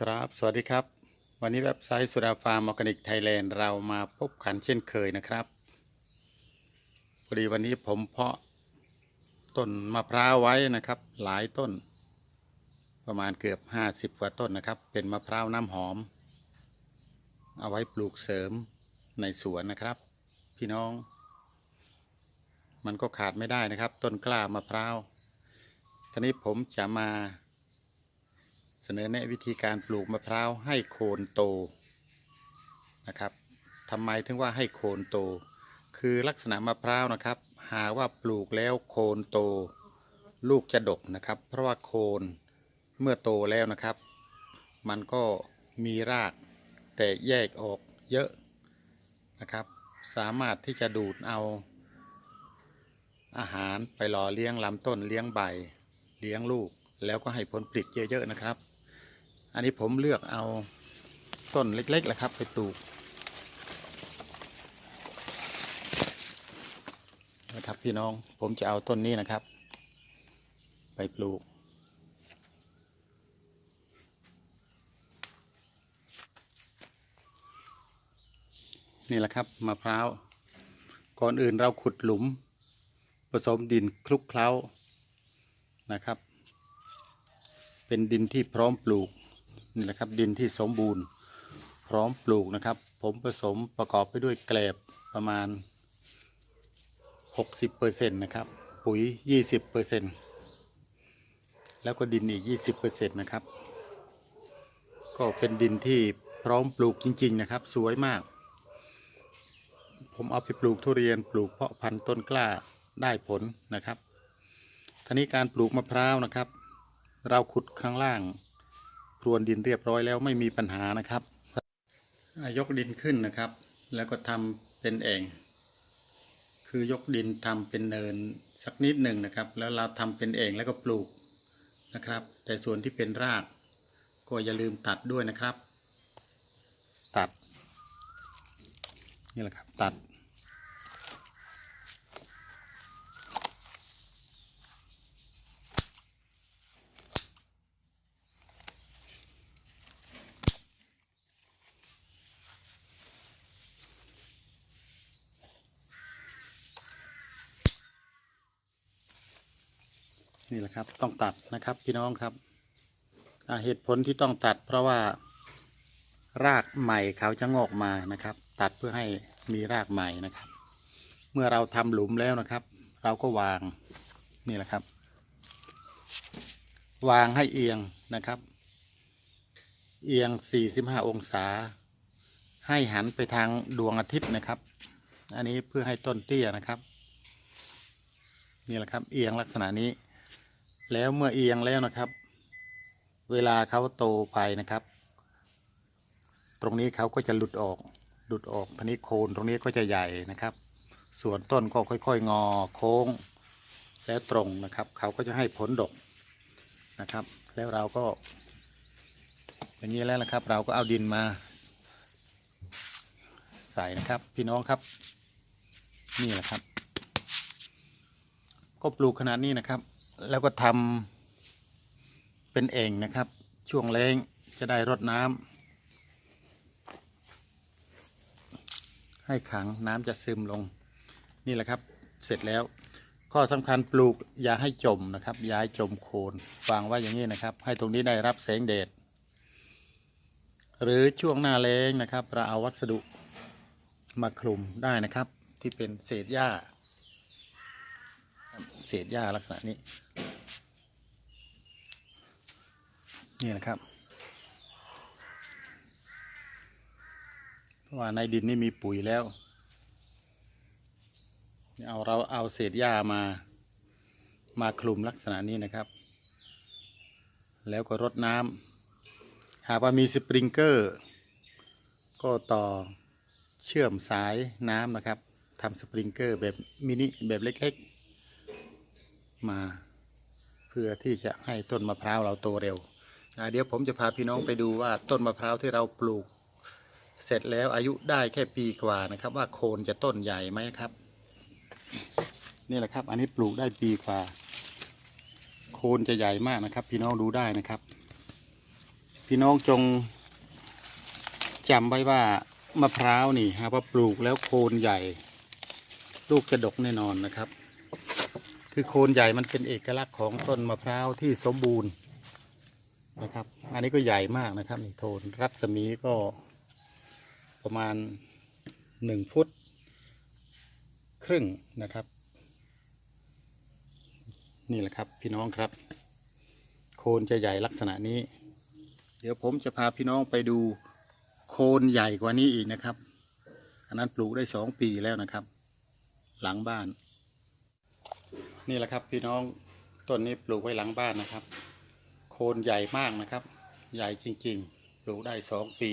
ครับ สวัสดีครับ วันนี้เว็บไซต์สุดาฟาร์มออร์แกนิกไทยแลนด์เรามาพบกันเช่นเคยนะครับพอดีวันนี้ผมเพาะต้นมะพร้าวไว้นะครับ หลายต้น ประมาณเกือบ 50 กว่าต้นนะครับ เป็นมะพร้าวน้ำหอม เอาไว้ปลูกเสริมในสวนนะครับ พี่น้อง มันก็ขาดไม่ได้นะครับ ต้นกล้ามะพร้าวทีนี้ผมจะมา เสนอแนะวิธีการปลูกมะพร้าวให้โคนโตนะครับทำไมถึงว่าให้โคนโต คือลักษณะมะพร้าวนะครับ หาว่าปลูกแล้วโคนโต ลูกจะดกนะครับ เพราะว่าโคนเมื่อโตแล้วนะครับ มันก็มีรากแตกแยกออกเยอะนะครับ สามารถที่จะดูดเอา อาหารไปหล่อเลี้ยงลำต้นเลี้ยงใบเลี้ยงลูก แล้วก็ให้ผลผลิตเยอะๆนะครับ อันนี้ผมเลือกเอาต้นเล็กๆแหละครับ ไปปลูกนะครับพี่น้องผมจะเอาต้นนี้นะครับ ไปปลูก นี่แหละครับมะพร้าว ก่อนอื่นเราขุดหลุม ผสมดินคลุกเคล้านะครับ เป็นดินที่พร้อมปลูก นี่แหละครับดินที่สมบูรณ์ พร้อมปลูกนะครับ ผมผสมประกอบไปด้วยแกลบประมาณ 60%นะครับ ปุ๋ย 20%แล้วก็ดินอีก 20%นะครับ ก็เป็นดินที่พร้อมปลูกจริง ๆ นะครับ สวยมาก ผมเอาไปปลูกทุเรียนปลูกเพาะพันธุ์ต้นกล้าได้ผลนะครับทีนี้การปลูกมะพร้าวนะครับ เราขุดข้างล่าง พรวนดินเรียบร้อยแล้วไม่มีปัญหานะครับอ่ายกดินขึ้นนะครับ แล้วก็ทำเป็นแอ่งคือยกดินทำเป็นเนินสักนิดหนึ่งนะครับ แล้วเราทำเป็นแอ่งแล้วก็ปลูกนะครับ แต่ส่วนที่เป็นราก ก็อย่าลืมตัดด้วยนะครับ ตัดนี่แหละครับตัด นี่แหละครับ ต้องตัดนะครับพี่น้องครับเหตุผลที่ต้องตัด เพราะว่ารากใหม่เขาจะงอกมานะครับ ตัดเพื่อให้มีรากใหม่นะครับ เมื่อเราทำหลุมแล้วนะครับ เราก็วางนี่แหละครับ วางให้เอียงนะครับ เอียง 45 องศา ให้หันไปทางดวงอาทิตย์นะครับ อันนี้เพื่อให้ต้นเตี้ยนะครับ นี่แหละครับ เอียงลักษณะนี้ แล้วเมื่อเอียงแล้วนะครับ เวลาเขาโตไปนะครับ ตรงนี้เขาก็จะหลุดออกหลุดออกทีนี้โคนตรงนี้ก็จะใหญ่นะครับ ส่วนต้นก็ค่อยๆ งอโค้ง แล้วตรงนะครับ เขาก็จะให้ผลดกนะครับ แล้วเราก็ อย่างนี้แล้วนะครับ เราก็เอาดินมา ใส่นะครับ พี่น้องครับ นี่แหละครับ ก็ปลูกขนาดนี้นะครับ แล้วก็ทำเป็นเอ่งนะครับ ช่วงแรงจะได้รดน้ำให้ขังน้ำจะซึมลง นี่แหละครับ เสร็จแล้ว ข้อสำคัญปลูกอย่าให้จมนะครับอย่าให้จมโคนวางไว้อย่างนี้นะครับ ให้ตรงนี้ได้รับแสงแดดหรือช่วงหน้าแล้งนะครับ เราเอาวัสดุมาคลุมได้นะครับ ที่เป็นเศษหญ้า เศษหญ้าลักษณะนี้ นี่นะครับ เพราะว่าในดินนี่มีปุ๋ยแล้ว เอาเราเอาเศษหญ้ามา มาคลุมลักษณะนี้นะครับ แล้วก็รดน้ำหากว่ามีสปริงเกอร์ ก็ต่อเชื่อมสายน้ำนะครับทำสปริงเกอร์แบบมินิแบบเล็ก ๆ มา เพื่อที่จะให้ต้นมะพร้าวเราโตเร็วเดี๋ยวผมจะพาพี่น้องไปดูว่าต้นมะพร้าวที่เราปลูก เสร็จแล้วอายุได้แค่ปีกว่านะครับ ว่าโคนจะต้นใหญ่ไหมครับ นี่แหละครับ อันนี้ปลูกได้ปีกว่า โคนจะใหญ่มากนะครับ พี่น้องดูได้นะครับ พี่น้องจงจำไว้ว่ามะพร้าวนี่หากว่าปลูกแล้วโคนใหญ่ ลูกจะดกแน่นอนนะครับ คือโคนใหญ่มันเป็นเอกลักษณ์ของต้นมะพร้าวที่สมบูรณ์นะครับ อันนี้ก็ใหญ่มากนะครับนี่โทนรัศมีก็ประมาณหนึ่งฟุต ครึ่งนะครับ นี่แหละครับพี่น้องครับ โคนจะใหญ่ลักษณะนี้ เดี๋ยวผมจะพาพี่น้องไปดูโคนใหญ่กว่านี้อีกนะครับ อันนั้นปลูกได้สองปีแล้วนะครับ หลังบ้าน นี่แหละครับ พี่น้องต้นนี้ปลูกไว้หลังบ้านนะครับ โคนใหญ่มากนะครับ ใหญ่จริง ๆ ปลูกได้สองปี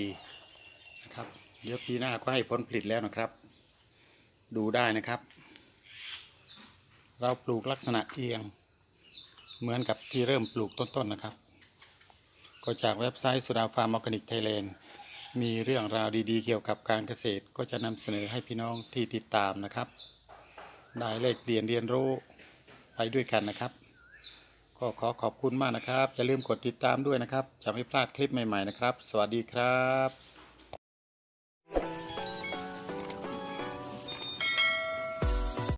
นะครับ เดี๋ยวปีหน้าก็ให้ผลผลิตแล้วนะครับ ดูได้นะครับ เราปลูกลักษณะเอียง เหมือนกับที่เริ่มปลูกต้นๆนะครับ ก็จากเว็บไซต์สุราฟาร์มออร์แกนิกไทยแลนด์มีเรื่องราวดีๆ เกี่ยวกับการเกษตรก็จะนำเสนอให้พี่น้องที่ติดตามนะครับ ได้เลขเรียนเรียนรู้ ไปด้วยกันนะครับ ก็ขอขอบคุณมากนะครับ อย่าลืมกดติดตามด้วยนะครับ จะไม่พลาดคลิปใหม่ ๆนะครับ สวัสดีครับ